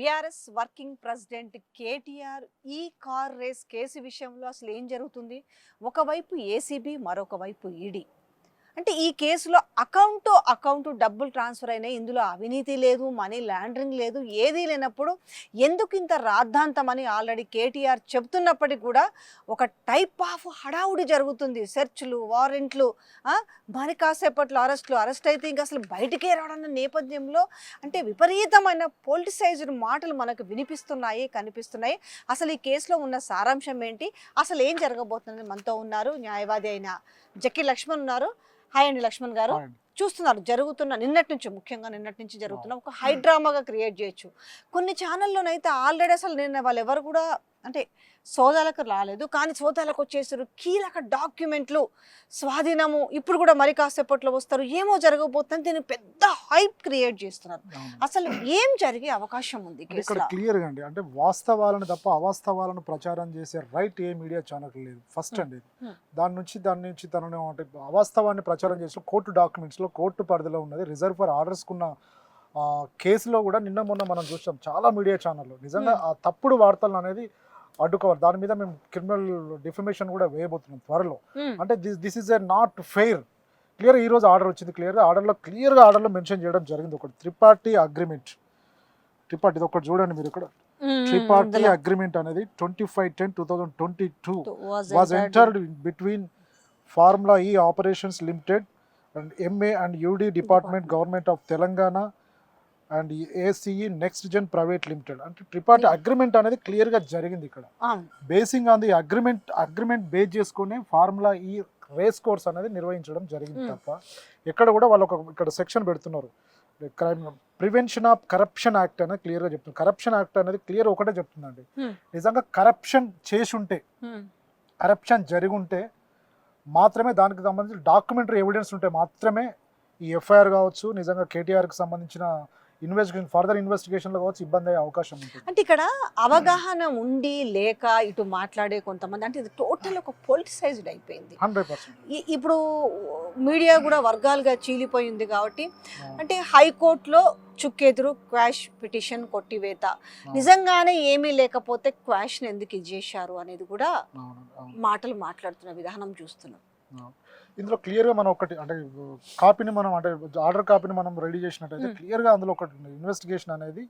BRS working president KTR ఈ car race case విషయంలో అసలు ఏం జరుగుతుంది? ఒకవైపు ఏసీబీ మరొక వైపు ఈడీ. అంటే ఈ కేసులో అకౌంట్ టు అకౌంట్ డబ్బులు ట్రాన్స్ఫర్ అయినాయి. ఇందులో అవినీతి లేదు మనీ లాండరింగ్ లేదు ఏదీ లేనప్పుడు ఎందుకు ఇంత రాద్ధాంతమని ఆల్రెడీ కేటీఆర్ చెప్తున్నప్పటికీ కూడా ఒక టైప్ ఆఫ్ హడావుడి జరుగుతుంది. సెర్చ్లు వారెంట్లు మరి కాసేపట్లో అరెస్ట్లు అరెస్ట్ అయితే ఇంకా అసలు బయటికే రావడన్న నేపథ్యంలో అంటే విపరీతమైన పొలిటిసైజ్డ్ మాటలు మనకు వినిపిస్తున్నాయి కనిపిస్తున్నాయి. అసలు ఈ కేసులో ఉన్న సారాంశం ఏంటి? అసలు ఏం జరగబోతుంది మనతో ఉన్నారు న్యాయవాది అయిన జక్కి లక్ష్మణ్ ఉన్నారు. హాయ్ అండి లక్ష్మణ్ గారు. చూస్తున్నారు జరుగుతున్న నిన్నటి నుంచి ముఖ్యంగా నిన్నటి నుంచి జరుగుతున్న ఒక హై డ్రామాగా క్రియేట్ చేయొచ్చు. కొన్ని ఛానల్లోనైతే ఆల్రెడీ అసలు నిన్న వాళ్ళు ఎవరు కూడా అంటే సోదాలకు రాలేదు. కానీ సోదాలకు వచ్చేసారు. కీలక డాక్యుమెంట్లు స్వాధీనము. ఇప్పుడు కూడా మరి కాసేపట్లో వస్తారు. ఏమో జరగబోతుంది దీన్ని పెద్ద హైప్ క్రియేట్ చేస్తున్నారు. అసలు ఏం జరిగే అవకాశం ఉంది ఇక్కడ కేసులో? క్లియర్గా అండి. అంటే వాస్తవాలను తప్ప అవాస్తవాలను ప్రచారం చేసే రైట్ ఏ మీడియా ఛానల్ లేదు. ఫస్ట్. అండి. దాని నుంచి దాని నుంచి తనను అంటే అవాస్తవాన్ని ప్రచారం చేసిన కోర్టు డాక్యుమెంట్స్లో కోర్టు పరిధిలో ఉన్నది. రిజర్వ్ ఫర్ ఆర్డర్స్ కున్న ఆ, కేసులో కూడా నిన్న మొన్న మనం చూసాం. చాలా మీడియా ఛానల్లో నిజంగా. ఆ తప్పుడు వార్తలు అనేది అడ్డుకోవాలి. దాని మీద మేము క్రిమినల్ డిఫమేషన్ కూడా వేయబోతున్నాం త్వరలో. ఉమ్, అంటే this this is a not fair clear ఈ రోజు ఆర్డర్ వచ్చింది క్లియర్గా ఆర్డర్లో క్లియర్గా ఆర్డర్లో మెన్షన్ చేయడం జరిగింది. ఒకటి త్రిపార్టీ అగ్రిమెంట్ త్రిపార్టీ ఇది ఒకటి చూడండి మీరు ఇక్కడ. ఉమ్, త్రిపార్టీ ఇందులో. అగ్రిమెంట్ అనేది twenty five ten two thousand twenty two was entered between formula E operations limited and MA and UD department government of Telangana and ACE next gen private limited అంటే ట్రిపార్టీ Yeah. అగ్రిమెంట్ అనేది క్లియర్గా జరిగింది ఇక్కడ. Basing on the agreement agreement base చేసుకుని formula E race course అనేది నిర్వహించడం జరిగింది Hmm. తప్ప ఎక్కడ కూడా వాళ్ళు ఒక ఇక్కడ సెక్షన్ పెడుతున్నారు crime prevention of corruption act అనేది క్లియర్గా చెప్తుంది కరప్షన్ యాక్ట్ అనేది క్లియర్ ఒకటే చెప్తుందండి Hmm. నిజంగా కరప్షన్ చేసి ఉంటే ఉమ్, కరప్షన్ జరిగి ఉంటే మాత్రమే దానికి సంబంధించిన డాక్యుమెంటరీ ఎవిడెన్స్ ఉంటే మాత్రమే ఈ ఎఫ్ఐఆర్ కావచ్చు నిజంగా కేటీఆర్కి సంబంధించిన ఇన్వెస్టిగేషన్ ఫర్దర్ ఇన్వెస్టిగేషన్లో కావచ్చు ఇబ్బంది అయ్యే అవకాశం ఉంటుంది. అంటే ఇక్కడ అవగాహన ఉండి లేక ఇటు మాట్లాడే కొంతమంది అంటే ఇది టోటల్ ఒక పొలిటిసైజ్డ్ అయిపోయింది. Hundred percent. ఈ- ఇప్పుడు మీడియా కూడా వర్గాలుగా చీలిపోయింది కాబట్టి అంటే హైకోర్టులో చుక్కెదురు క్వాష్ పిటిషన్ కొట్టివేత. నిజంగానే ఏమీ లేకపోతే క్వాష్ని ఎందుకు ఇచ్చేశారు అనేది కూడా మాటలు మాట్లాడుతున్న విధానం చూస్తున్నాం. ఇందులో క్లియర్గా మనం ఒకటి అంటే కాపీని మనం అంటే ఆర్డర్ కాపీని మనం రెడీ చేసినట్టయితే. క్లియర్గా అందులో ఒకటి ఇన్వెస్టిగేషన్ అనేది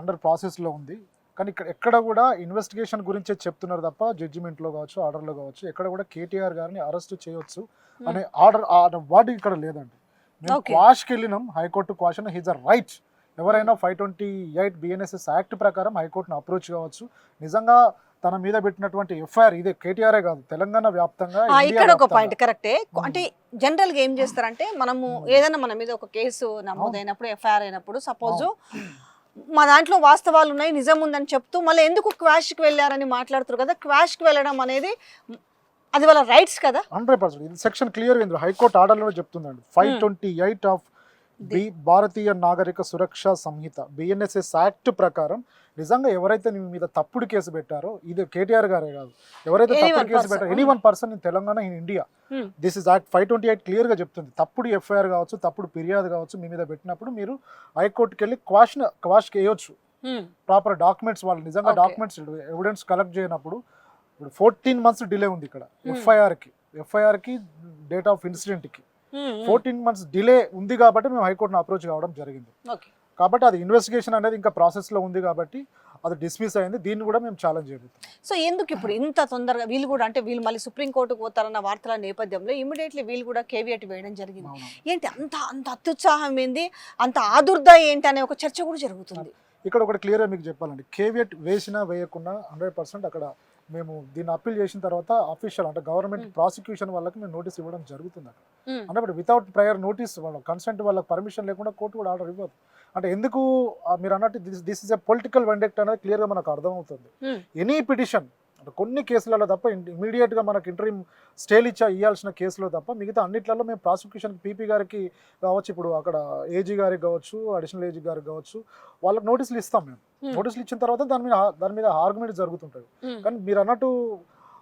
అండర్ ప్రాసెస్లో ఉంది. కానీ ఇక్కడ ఎక్కడ కూడా ఇన్వెస్టిగేషన్ గురించే చెప్తున్నారు తప్ప జడ్జిమెంట్లో కావచ్చు ఆర్డర్లో కావచ్చు ఎక్కడ కూడా కేటీఆర్ గారిని అరెస్ట్ చేయొచ్చు అనే ఆర్డర్ వర్డ్ ఇక్కడ లేదండి. మేము. క్వాష్కి వెళ్ళినాం high court quash is a right. ఎవరైనా five twenty eight BNSS act ప్రకారం హైకోర్టును అప్రోచ్ కావచ్చు. నిజంగా తన మీద పెట్టినటువంటి ఎఫ్ఐఆర్ ఇదే కేటీఆరే కాదు తెలంగాణ వ్యాప్తంగా ఇక్కడ ఒక. పాయింట్ కరెక్టే. అంటే జనరల్గా ఏం చేస్తారంటే మనము. ఏదైనా మన మీద ఒక కేసు నమోదైనప్పుడు ఎఫ్ఐఆర్ అయినప్పుడు సపోజ్. మా దాంట్లో వాస్తవాలు ఉన్నాయి నిజం ఉందని చెప్తూ మళ్ళీ ఎందుకు క్వాష్కి వెళ్ళారని మాట్లాడుతారు కదా క్వాష్కి వెళ్ళడం అనేది అది వాళ్ళ రైట్స్ కదా హండ్రెడ్ పర్సెంట్ ఇది సెక్షన్ క్లియర్ హైకోర్టు ఆర్డర్లో చెప్తుందండి five twenty eight of B Bharatiya Nagarik Suraksha Sanhita BNSS act ప్రకారం నిజంగా ఎవరైతే నీ మీద తప్పుడు కేసు పెట్టారో ఇది కేటీఆర్ గారే కాదు ఎవరైతే తప్పుడు కేసు. పెట్టారో any one person in Telangana in India. This is act five twenty eight క్లియర్గా చెప్తుంది తప్పుడు ఎఫ్ఐఆర్ కావచ్చు తప్పుడు ఫిర్యాదు కావచ్చు మీ మీద పెట్టినప్పుడు మీరు హైకోర్టుకి వెళ్ళి క్వాష్ క్వాష్కి వేయొచ్చు. ప్రాపర్ డాక్యుమెంట్స్ వాళ్ళు నిజంగా. డాక్యుమెంట్స్ ఎవిడెన్స్ కలెక్ట్ చేయనప్పుడు ఇప్పుడు ఫోర్టీన్ మంత్స్ డిలే ఉంది ఇక్కడ Hmm. ఎఫ్ఐఆర్కి ఎఫ్ఐఆర్కి డేట్ ఆఫ్ ఇన్సిడెంట్కి Hmm. ఫోర్టీన్ మంత్స్ డిలే ఉంది కాబట్టి మేము హైకోర్టును అప్రోచ్ కావడం జరిగింది. కాబట్టి అది ఇన్వెస్టిగేషన్ అనేది ఇంకా ప్రాసెస్లో ఉంది కాబట్టి అది డిస్మిస్ అయింది. దీన్ని కూడా మేము ఛాలెంజ్ చేయబోతున్నాం. సో ఎందుకు ఇప్పుడు ఇంత తొందరగా వీళ్ళు కూడా అంటే వీళ్ళు మళ్ళీ సుప్రీంకోర్టుకు పోతారన్న వార్తల నేపథ్యంలో ఇమీడియట్లీ వీళ్ళు కూడా కేవియట్ వేయడం జరిగింది. ఏంటి అంత అంత అత్యుత్సాహం ఏంది? అంత ఆదుర్ద ఏంటి అనే ఒక చర్చ కూడా జరుగుతుంది. ఇక్కడ ఒకటి క్లియర్గా మీకు చెప్పాలండి. కేవియట్ వేసినా వేయకుండా హండ్రెడ్ పర్సెంట్ అక్కడ మేము దీన్ని అప్పీల్ చేసిన తర్వాత అఫీషియల్ అంటే గవర్నమెంట్. ప్రాసిక్యూషన్ వాళ్ళకి మేము నోటీస్ ఇవ్వడం జరుగుతుంది అక్కడ. అంటే ఇప్పుడు వితౌట్ ప్రయర్ నోటీస్ వాళ్ళ కన్సెంట్ వాళ్ళకి పర్మిషన్ లేకుండా కోర్టు కూడా ఆర్డర్ ఇవ్వదు అంటే ఎందుకు మీరు అన్నట్టు this this is a political vendetta అనేది క్లియర్గా మనకు అర్థమవుతుంది. ఎనీ పిటిషన్ అంటే కొన్ని కేసులలో తప్ప ఇమీడియట్గా మనకి ఇంటర్వ్యూ స్టేల్ ఇచ్చా ఇవ్వాల్సిన కేసులో తప్ప మిగతా అన్నిట్లలో మేము ప్రాసిక్యూషన్ పీపీ గారికి కావచ్చు ఇప్పుడు అక్కడ ఏజీ గారికి కావచ్చు అడిషనల్ ఏజీ గారికి కావచ్చు వాళ్ళకి నోటీసులు ఇస్తాం మేము. నోటీసులు ఇచ్చిన తర్వాత దాని మీద దాని మీద ఆర్గ్యుమెంట్ జరుగుతుంటుంది. కానీ మీరు అన్నట్టు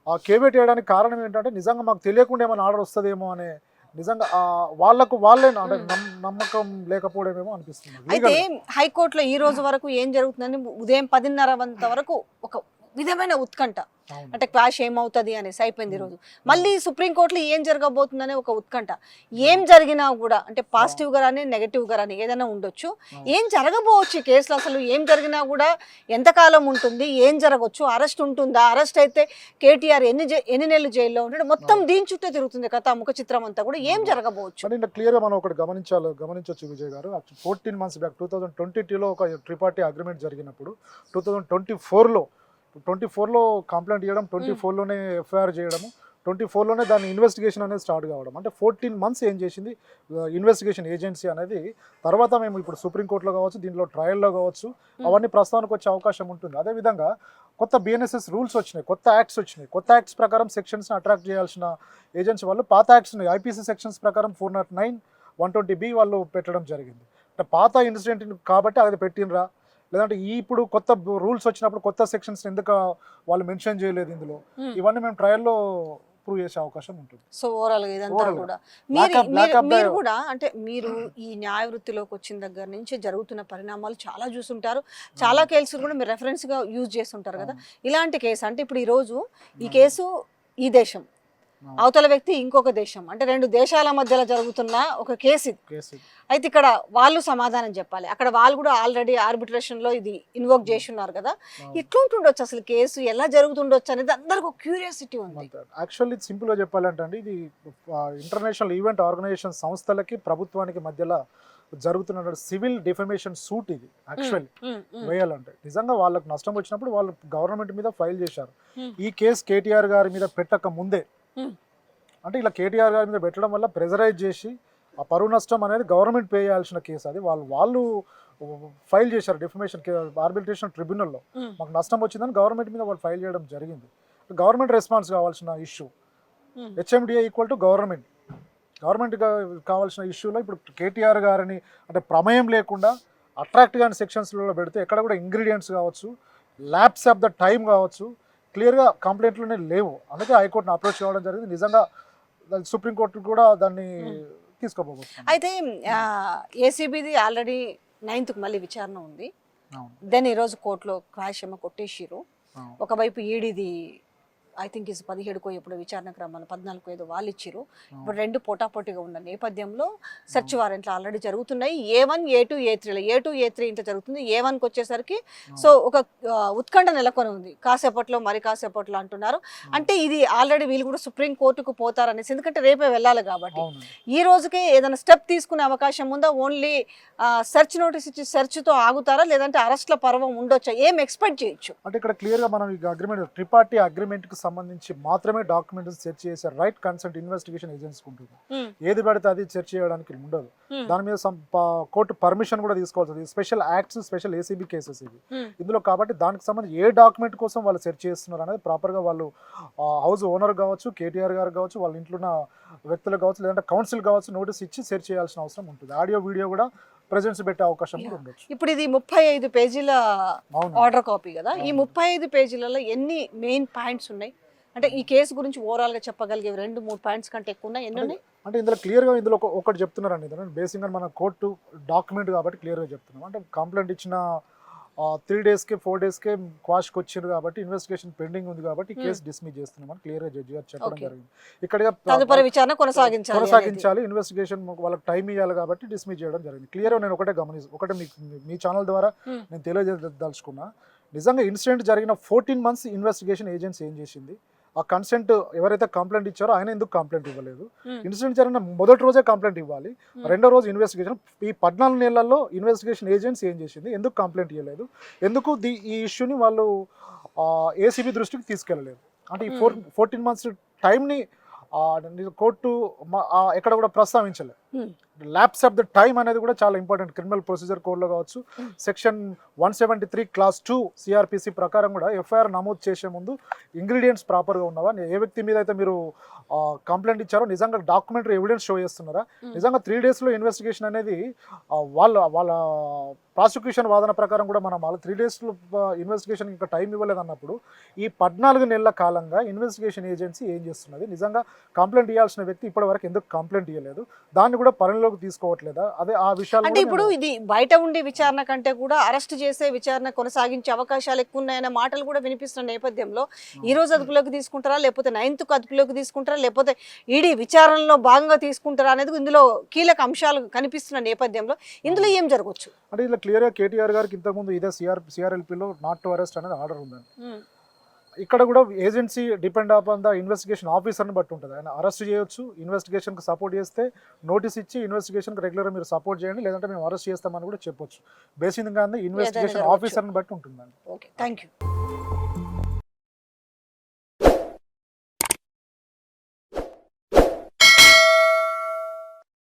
ఆ కేవేట్ వేయడానికి కారణం ఏంటంటే నిజంగా మాకు తెలియకుండా ఏమైనా ఆర్డర్ వస్తుందేమో అనే నిజంగా వాళ్ళకు వాళ్ళే నమ్మకం లేకపోవడమేమో అనిపిస్తుంది అయితే. హైకోర్టులో ఈ రోజు వరకు ఏం జరుగుతుందని ఉదయం పదిన్నర వంత వరకు ఒక విధమైన ఉత్కంఠ. అంటే క్వాష్ ఏమవుతుంది అనేసి అయిపోయింది ఈ రోజు. మళ్ళీ సుప్రీంకోర్టులో ఏం జరగబోతుందనే ఒక ఉత్కంఠ. ఏం జరిగినా కూడా అంటే పాజిటివ్గా రాని నెగటివ్గా రాని ఏదైనా ఉండొచ్చు. ఏం జరగబోవచ్చు కేసులో? అసలు ఏం జరిగినా కూడా ఎంతకాలం ఉంటుంది? ఏం జరగవచ్చు? అరెస్ట్ ఉంటుందా? అరెస్ట్ అయితే కేటీఆర్ ఎన్ని ఎన్ని నెలలు జైల్లో ఉంటాడు మొత్తం దీని చుట్టూ తిరుగుతుంది కథ ముఖ చిత్రం అంతా కూడా. ఏం జరగబోవచ్చు? ఇంకా క్లియర్గా మనం ఒకటి గమనించాలి గమనించవచ్చు Vijay garu. Fourteen months back two thousand twenty టూలో ఒక ట్రిపార్టీ అగ్రిమెంట్ జరిగినప్పుడు టూ థౌజండ్ ట్వంటీ ఫోర్లో ట్వంటీ ఫోర్లో కంప్లైంట్ చేయడం ట్వంటీ ఫోర్లోనే ఎఫ్ఐఆర్ చేయడము ట్వంటీ ఫోర్లోనే దాని ఇన్వెస్టిగేషన్ అనేది స్టార్ట్ కావడం. అంటే ఫోర్టీన్ మంత్స్ ఏం చేసింది? ఇన్వెస్టిగేషన్ ఏజెన్సీ అనేది. తర్వాత మేము ఇప్పుడు సుప్రీంకోర్టులో కావచ్చు దీంట్లో ట్రయల్లో కావచ్చు అవన్నీ ప్రస్తావనకు వచ్చే అవకాశం ఉంటుంది. అదేవిధంగా కొత్త బిఎన్ఎస్ఎస్ రూల్స్ వచ్చినాయి కొత్త యాక్ట్స్ వచ్చినాయి. కొత్త యాక్ట్స్ ప్రకారం సెక్షన్స్ని అట్రాక్ట్ చేయాల్సిన ఏజెన్సీ వాళ్ళు పాత యాక్ట్స్ ఐపీసీ సెక్షన్స్ ప్రకారం four nought nine one twenty B వాళ్ళు పెట్టడం జరిగింది. అంటే పాత ఇన్సిడెంట్ కాబట్టి అది పెట్టినరా లేదంటే ఈ ఇప్పుడు కొత్త రూల్స్ వచ్చినప్పుడు కొత్త సెక్షన్స్ ఎందుకు వాళ్ళు మెన్షన్ చేయలేదు ఇందులో? Hmm. ఇవన్నీ మేము ట్రయల్లో ప్రూవ్ చేసే అవకాశం ఉంటుంది. సో ఓవరాల్గా ఇదంతా. కూడా. మీరు కూడా అంటే మీరు ఈ న్యాయ వృత్తిలోకి వచ్చిన దగ్గర నుంచి జరుగుతున్న పరిణామాలు చాలా చూసుంటారు. చాలా కేసులు కూడా మీరు రెఫరెన్స్గా యూజ్ చేస్తుంటారు కదా. ఇలాంటి కేసు అంటే ఇప్పుడు ఈ రోజు ఈ కేసు ఈ దేశం. అవతల వ్యక్తి ఇంకొక దేశం. అంటే రెండు దేశాల మధ్యలో జరుగుతున్న ఒక కేసు ఇది. కేసు అయితే ఇక్కడ వాళ్ళు సమాధానం చెప్పాలి. అక్కడ వాళ్ళు కూడా ఆల్రెడీ ఆర్బిట్రేషన్లో ఇది ఇన్వోక్ చేసి ఉన్నారు కదా. ఎట్లుంటుండొచ్చు అసలు కేసు? ఎలా జరుగుతుండొచ్చు అనేది అందరికి క్యూరియాసిటీ ఉంది. యాక్చువల్లీ సింపుల్గా చెప్పాలంటే అండి ఇది ఇంటర్నేషనల్ ఈవెంట్ ఆర్గనైజేషన్ సంస్థలకి ప్రభుత్వానికి మధ్యలో జరుగుతున్న సివిల్ డిఫమేషన్ సూట్ ఇది యాక్చువల్లీ ఉమ్, వేయాలంటే. నిజంగా వాళ్ళకి నష్టం వచ్చినప్పుడు వాళ్ళు గవర్నమెంట్ మీద ఫైల్ చేశారు. ఈ కేసు కేటీఆర్ గారి మీద పెట్టక ముందే. అంటే ఇలా కేటీఆర్ గారి మీద పెట్టడం వల్ల ప్రెజరైజ్ చేసి ఆ పరువు నష్టం అనేది గవర్నమెంట్ పే చేయాల్సిన కేసు అది. వాళ్ళు వాళ్ళు ఫైల్ చేశారు డిఫమేషన్ ఆర్బిట్రేషన్ ట్రిబ్యునల్లో. మాకు నష్టం వచ్చిందని గవర్నమెంట్ మీద వాళ్ళు ఫైల్ చేయడం జరిగింది. గవర్నమెంట్ రెస్పాన్స్ కావాల్సిన issue. HMDA equal to government. Government కావాల్సిన ఇష్యూలో ఇప్పుడు కేటీఆర్ గారిని అంటే ప్రమేయం లేకుండా అట్రాక్ట్ కాని సెక్షన్స్లో పెడితే ఎక్కడ కూడా ఇంగ్రీడియంట్స్ కావచ్చు ల్యాబ్స్ ఆఫ్ ద టైం కావచ్చు క్లియర్గా కంప్లైంట్లోనే లేవు. అందుకే హైకోర్టుని అప్రోచ్ కావడం జరిగింది. నిజంగా సుప్రీంకోర్టు కూడా దాన్ని తీసుకోబోతుంది అయితే ఏసీబీది ఆల్రెడీ నైన్త్కి మళ్ళీ విచారణ ఉంది. అవును. దెన్ ఈరోజు కోర్టులో క్వాష్ ఏమో కొట్టేసిరు. ఒకవైపు ఈడీది ఐ థింక్ ఇస్ పదిహేడుకో ఎప్పుడు విచారణకు రమ్మని పద్నాలుగు ఏదో వాళ్ళు ఇచ్చిరు ఇప్పుడు రెండు పోటాపోటీగా ఉన్న నేపథ్యంలో సెర్చ్ వారెంట్లు ఆల్రెడీ జరుగుతున్నాయి. ఏ వన్ ఏ టూ ఏ త్రీలో ఏ టూ ఏ త్రీ ఇంత జరుగుతుంది. ఏ వన్కి వచ్చేసరికి సో ఒక ఉత్కంఠ నెలకొని ఉంది. కాసేపట్లో మరి కాసేపట్లో అంటున్నారు. అంటే ఇది ఆల్రెడీ వీళ్ళు కూడా సుప్రీం కోర్టుకు పోతారనేసి ఎందుకంటే రేపే వెళ్ళాలి కాబట్టి. ఈ రోజుకే ఏదైనా స్టెప్ తీసుకునే అవకాశం ఉందా? ఓన్లీ సెర్చ్ నోటీస్ ఇచ్చి search తో ఆగుతారా? లేదంటే అరెస్ట్ల పర్వం ఉండొచ్చా? ఏం ఎక్స్పెక్ట్ చేయొచ్చు? అంటే ఇక్కడ క్లియర్గా మనం అగ్రిమెంట్ ట్రిపార్టీ అగ్రిమెంట్కి సంబంధించి మాత్రమే డాక్యుమెంట్స్ సెర్చ్ చేసే రైట్ కన్సల్ట్ ఇన్వెస్టిగేషన్ ఏజెన్సీకి ఉంటుంది. ఏది పడితే అది సెర్చ్ చేయడానికి ఉండదు. దాని మీద కోర్టు పర్మిషన్ కూడా తీసుకోవాల్సింది special acts special ACB cases ఇవి. ఇందులో కాబట్టి దానికి సంబంధించి ఏ డాక్యుమెంట్ కోసం వాళ్ళు సెర్చ్ చేస్తున్నారు అనేది ప్రాపర్గా వాళ్ళు హౌస్ ఓనర్ కావచ్చు కేటీఆర్ గారు కావచ్చు వాళ్ళ ఇంట్లో ఉన్న వ్యక్తులు కావచ్చు లేదంటే కౌన్సిల్ కావచ్చు నోటీస్ ఇచ్చి సెర్చ్ చేయాల్సిన అవసరం ఉంటుంది. ఆడియో వీడియో కూడా ప్రెజెన్స్ పెట్టే అవకాశం కూడా ఉండొచ్చు. ఇప్పుడు ఇది ముప్పై ఐదు పేజీల ఆర్డర్ కాపీ కదా. ఈ. ముప్పై ఐదు పేజీలలో ఎన్ని మెయిన్ పాయింట్స్ ఉన్నాయి? అంటే ఈ కేసు గురించి ఓవరాల్గా చెప్పగలిగే రెండు మూడు పాయింట్స్ కంటే ఎక్కువ ఉన్నాయి. ఎన్ని ఉన్నాయి? అంటే ఇందులో క్లియర్గా ఇందులో ఒక- ఒకటి చెప్తున్నారండి. ఇందులో బేసిక్గా మన కోర్టు డాక్యుమెంట్ కాబట్టి క్లియర్గా చెప్తున్నాం. అంటే కంప్లైంట్ ఇచ్చిన త్రీ డేస్కి ఫోర్ డేస్కే క్వాష్కి వచ్చారు కాబట్టి ఇన్వెస్టిగేషన్ పెండింగ్ ఉంది కాబట్టి. కేసు డిస్మిస్ చేస్తున్నామని క్లియర్గా జడ్జి గారు చెప్పడం. జరిగింది ఇక్కడ కొనసాగించాలి ఇన్వెస్టిగేషన్ వాళ్ళకి టైం ఇవ్వాలి కాబట్టి డిస్మిస్ చేయడం జరిగింది క్లియర్గా నేను ఒకటే గమని ఒకటే మీ ఛానల్ ద్వారా Hmm. నేను తెలియజేదలుచుకున్నా నిజంగా ఇన్సిడెంట్ జరిగిన ఫోర్టీన్ మంత్స్ ఇన్వెస్టిగేషన్ ఏజెన్సీ ఏం చేసింది ఆ కన్సెంట్ ఎవరైతే కంప్లైంట్ ఇచ్చారో ఆయన ఎందుకు కంప్లైంట్ ఇవ్వలేదు? Hmm. ఇన్సిడెంట్ జరిగిన మొదటి రోజే కంప్లైంట్ ఇవ్వాలి. Hmm. రెండో రోజు ఇన్వెస్టిగేషన్ ఈ పద్నాలుగు నెలల్లో ఇన్వెస్టిగేషన్ ఏజెన్సీ ఏం చేసింది? ఎందుకు కంప్లైంట్ ఇవ్వలేదు? ఎందుకు ది ఈ ఇష్యూని వాళ్ళు ఏసీబీ దృష్టికి తీసుకెళ్ళలేదు? అంటే ఈ ఫోర్ ఫోర్టీన్ మంత్స్ టైంని కోర్టు ఎక్కడ కూడా ప్రస్తావించలేదు. Hmm. Lapse of the time అనేది కూడా చాలా ఇంపార్టెంట్ క్రిమినల్ ప్రొసీజర్ కోడ్లో కావచ్చు. Section one seventy three clause two CrPC ప్రకారం కూడా ఎఫ్ఐఆర్ నమోదు చేసే ముందు ఇంగ్రీడియంట్స్ ప్రాపర్గా ఉన్నవా? ఏ వ్యక్తి మీద అయితే మీరు కంప్లైంట్ ఇచ్చారో నిజంగా డాక్యుమెంటరీ ఎవిడెన్స్ షో చేస్తున్నారా? Hmm. నిజంగా త్రీ డేస్లో ఇన్వెస్టిగేషన్ అనేది వాళ్ళ వాళ్ళ ప్రాసిక్యూషన్ వాదన ప్రకారం కూడా మనం వాళ్ళ త్రీ డేస్లో ఇన్వెస్టిగేషన్ ఇంకా టైం ఇవ్వలేదు అన్నప్పుడు ఈ పద్నాలుగు నెలల కాలంగా ఇన్వెస్టిగేషన్ ఏజెన్సీ ఏం చేస్తున్నది? నిజంగా కంప్లైంట్ ఇవ్వాల్సిన వ్యక్తి ఇప్పటివరకు ఎందుకు కంప్లైంట్ ఇవ్వలేదు దాన్ని కూడా పరిణిలోకి తీసుకోవట్లేదా? అదే ఆ విషయాలు అంటే ఇప్పుడు ఇది బయట ఉండే విచారణ కంటే కూడా అరెస్ట్ చేసే విచారణ కొనసాగించే అవకాశాలు ఎక్కువ ఉన్నాయనే మాటలు కూడా వినిపిస్తున్న నేపథ్యంలో ఈ రోజు అదుపులోకి తీసుకుంటారా? లేకపోతే నైన్త్కు అదుపులోకి తీసుకుంటారా? లేకపోతే ఈడీ విచారణలో భాగంగా తీసుకుంటారా అనేది ఇందులో కీలక అంశాలు కనిపిస్తున్న నేపథ్యంలో ఇందులో ఏం జరగవచ్చు? అంటే ఇలా క్లియర్గా కేటీఆర్ గారికి ఇంతకుముందు ఇదే సిఆర్ సిఆర్ఎల్పిలో నాట్ టు అరెస్ట్ అనేది ఆర్డర్ ఉందండి. ఇక్కడ కూడా agency depend upon the investigation ఆఫీసర్ని బట్టి ఉంటుంది. ఆయన అరెస్ట్ చేయొచ్చు ఇన్వెస్టిగేషన్కి సపోర్ట్ చేస్తే నోటీస్ ఇచ్చి ఇన్వెస్టిగేషన్కి రెగ్యులర్గా మీరు సపోర్ట్ చేయండి లేదంటే మేము అరెస్ట్ చేస్తామని కూడా చెప్పొచ్చు. బేసిక్గా ఇన్వెస్టిగేషన్. ఆఫీసర్ని బట్టి ఉంటుందండి. Okay thank you